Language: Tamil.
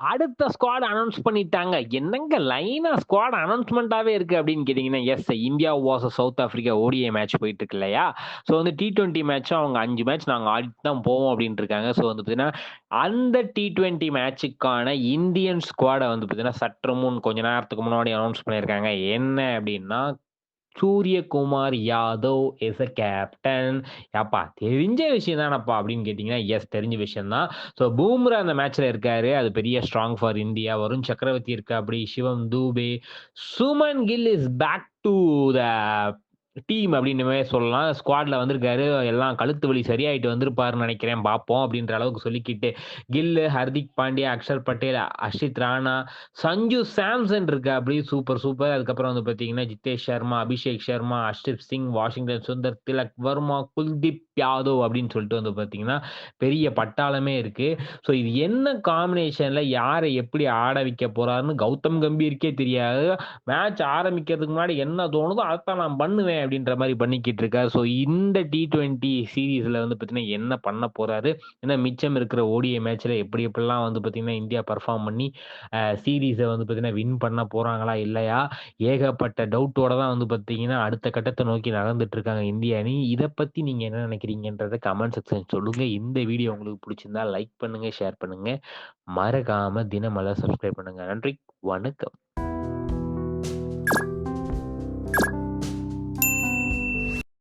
அடுத்த ஸ்குவாட் அனௌன்ஸ் பண்ணிட்டாங்க. என்னங்க லைனா ஸ்குவாட் அனௌன்ஸ்மெண்ட்டாவே இருக்கு அப்படின்னு கேட்டீங்கன்னா, yes India versus South Africa ODI match போயிட்டு இருக்கு இல்லையா? ஸோ வந்து டி20 மேட்சும் அவங்க அஞ்சு மேட்ச் நாங்கள் ஆடிட்டு தான் போவோம் அப்படின்னு இருக்காங்க. ஸோ வந்து பார்த்தீங்கன்னா, அந்த டி20 மேட்சுக்கான இந்தியன் ஸ்குவாடை வந்து பார்த்தீங்கன்னா, சற்று முன் கொஞ்ச நேரத்துக்கு முன்னாடி அனௌன்ஸ் பண்ணியிருக்காங்க. என்ன அப்படின்னா, Suryakumar Yadav is a captain. ஏப்பா தெரிஞ்ச விஷயம் தானப்பா அப்படின்னு கேட்டீங்கன்னா, எஸ் தெரிஞ்ச விஷயம் தான். ஸோ பூம்ரா அந்த மேட்ச்ல இருக்காரு. அது பெரிய strong for India. Varun Chakravarthy இருக்கா அப்படி Shivam Dube, Shubman Gill is back to the team அப்படின்னுமே சொல்லலாம். ஸ்குவாட்ல வந்திருக்காரு. எல்லாம் கழுத்து வலி சரியாயிட்டு வந்திருப்பாருன்னு நினைக்கிறேன். பார்ப்போம் அப்படின்ற அளவுக்கு சொல்லிக்கிட்டு, கில்லு, ஹர்திக் பாண்டியா, அக்ஷர் பட்டேல், அஷித் ராணா, சஞ்சு சாம்சன் இருக்காப்படி. Super, super. அதுக்கப்புறம் வந்து பார்த்தீங்கன்னா, ஜிதேஷ் சர்மா, அபிஷேக் சர்மா, அர்ஷ்தீப் சிங், வாஷிங்டன் சுந்தர், திலக் வர்மா, குல்தீப் யாதவ் அப்படின்னு சொல்லிட்டு வந்து பார்த்தீங்கன்னா, பெரிய பட்டாளமே இருக்கு. ஸோ இது என்ன காம்பினேஷன்ல யாரை எப்படி ஆட வைக்க போறாருன்னு கௌதம் கம்பீருக்கே தெரியாது. மேட்ச் ஆரம்பிக்கிறதுக்கு முன்னாடி என்ன தோணுதோ அதைத்தான் நான் பண்ணுவேன் அப்படின்ற மாதிரி பண்ணிக்கிட்டு இருக்காரு. ஸோ இந்த டி ட்வெண்ட்டி சீரீஸில் வந்து பார்த்தீங்கன்னா, என்ன பண்ண போகிறாரு ஏன்னா மிச்சம் இருக்கிற ஓடிஐ மேட்ச்சில் எப்படி எப்படிலாம் வந்து பார்த்தீங்கன்னா, இந்தியா பெர்ஃபார்ம் பண்ணி சீரீஸை வந்து பார்த்தீங்கன்னா, வின் பண்ண போகிறாங்களா இல்லையா? ஏகப்பட்ட டவுட்டோட தான் வந்து பார்த்தீங்கன்னா, அடுத்த கட்டத்தை நோக்கி நகர்ந்துட்டு இருக்காங்க இந்திய அணி. இதை பற்றி நீங்கள் என்ன நினைக்கிறீங்கன்றத கமெண்ட் செக்ஷன் சொல்லுங்கள் இந்த வீடியோ உங்களுக்கு பிடிச்சிருந்தா லைக் பண்ணுங்கள் ஷேர் பண்ணுங்கள் மறக்காமல் தினமலை சப்ஸ்கிரைப் பண்ணுங்கள் நன்றி, வணக்கம்.